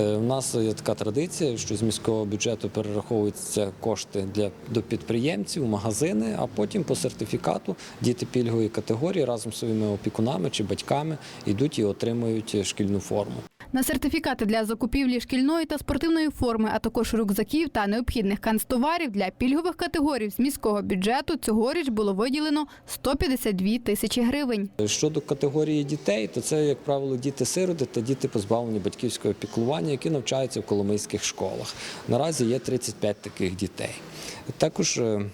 Е, У нас є така традиція, що з міського бюджету перераховуються кошти для до підприємців, магазини, а потім по сертифікату діти пільгової категорії разом з своїми опікунами чи батьками йдуть і отримують шкільну форму. На сертифікати для закупівлі шкільної та спортивної форми, а також рюкзаків та необхідних канцтоварів для пільгових категорій з міського бюджету цьогоріч було виділено 152 тисячі гривень. Щодо категорії дітей, то це, як правило, діти-сироти та діти позбавлені батьківського піклування, які навчаються в коломийських школах. Наразі є 35 таких дітей. Також е,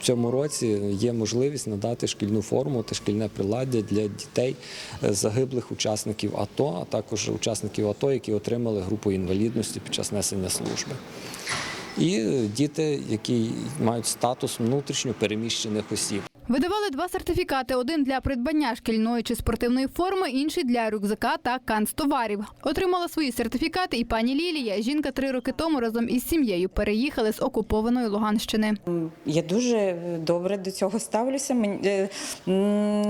цьому році є можливість надати шкільну форму та шкільне приладдя для дітей е, загиблих учасників АТО, а також учасників АТО, які отримали групу інвалідності під час несення служби. І е, діти, які мають статус внутрішньо переміщених осіб. Видавали два сертифікати: один для придбання шкільної чи спортивної форми, інший для рюкзака та канцтоварів. Отримала свої сертифікати і пані Лілія. Жінка три роки тому разом із сім'єю переїхали з окупованої Луганщини. Я дуже добре до цього ставлюся. Мені е,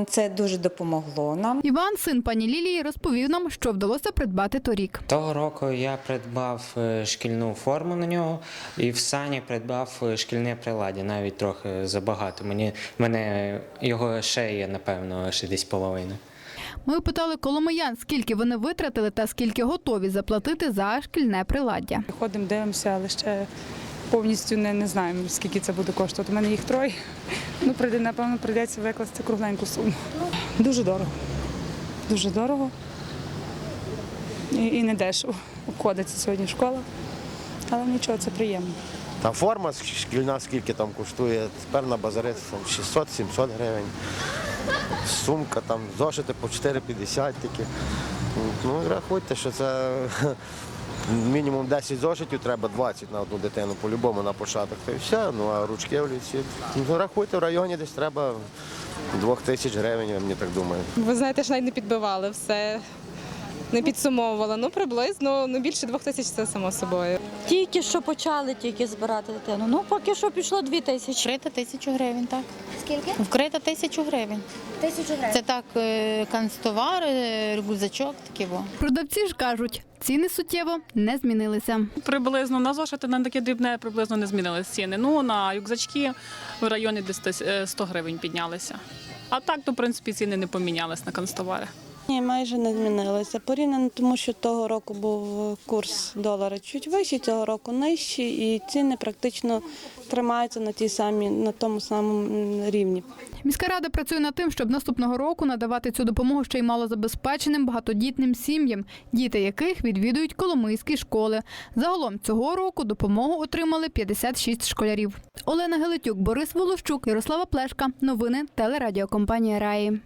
це дуже допомогло нам. Іван, син пані Лілії, розповів нам, що вдалося придбати торік. Того року я придбав е, шкільну форму на нього і в сані придбав е, шкільне приладдя, навіть трохи забагато. Мені в мене його ще є, напевно, ще десь половина. Ми опитали коломиян, скільки вони витратили та скільки готові заплатити за шкільне приладдя. Ходимо, дивимося, але ще повністю не, не знаємо, скільки це буде коштувати. У мене їх троє. Ну, прийде, напевно, прийдеться викласти кругленьку суму. Дуже дорого. Дуже дорого. І, і не дешево. Обходиться сьогодні школа. Але нічого, це приємно. Та форма шкільна скільки там коштує, тепер на базарі 600-700 гривень. Сумка там, зошити по 4,50 такі. Ну, рахуйте, що це мінімум 10 зошитів, треба 20 на одну дитину, по-любому на початок. Та й все. Ну а ручки в ліці. Ну, рахуйте, в районі десь треба 2 тисяч гривень, я мені так думаю. Ви знаєте, ж навіть не підбивали все, не підсумовувала. Ну, приблизно, ну більше двох тисяч це само собою. Тільки що почали тільки збирати дитину. Ну поки що пішло дві тисячі. Вкрита тисячу гривень, так. Скільки? Вкрита тисячу гривень. Тисячу гривень. Це так, е, канцтовар, е, рюкзачок, такі во. Продавці ж кажуть, ціни суттєво не змінилися. Приблизно на зошити на таке дрібне приблизно не змінилися ціни. Ну на юкзачки в районі десь тис- е, 100 гривень піднялися. А так, то в принципі ціни не помінялись на канцтовари. Ні, майже не змінилося. Порівняно тому, що того року був курс долара чуть вищий, цього року нижчий, і ціни практично тримаються на тій самій, на тому самому рівні. Міська рада працює над тим, щоб наступного року надавати цю допомогу ще й малозабезпеченим багатодітним сім'ям, діти яких відвідують коломийські школи. Загалом цього року допомогу отримали 56 школярів. Олена Гелетюк, Борис Волощук, Ярослава Плешка. Новини телерадіокомпанія Раї.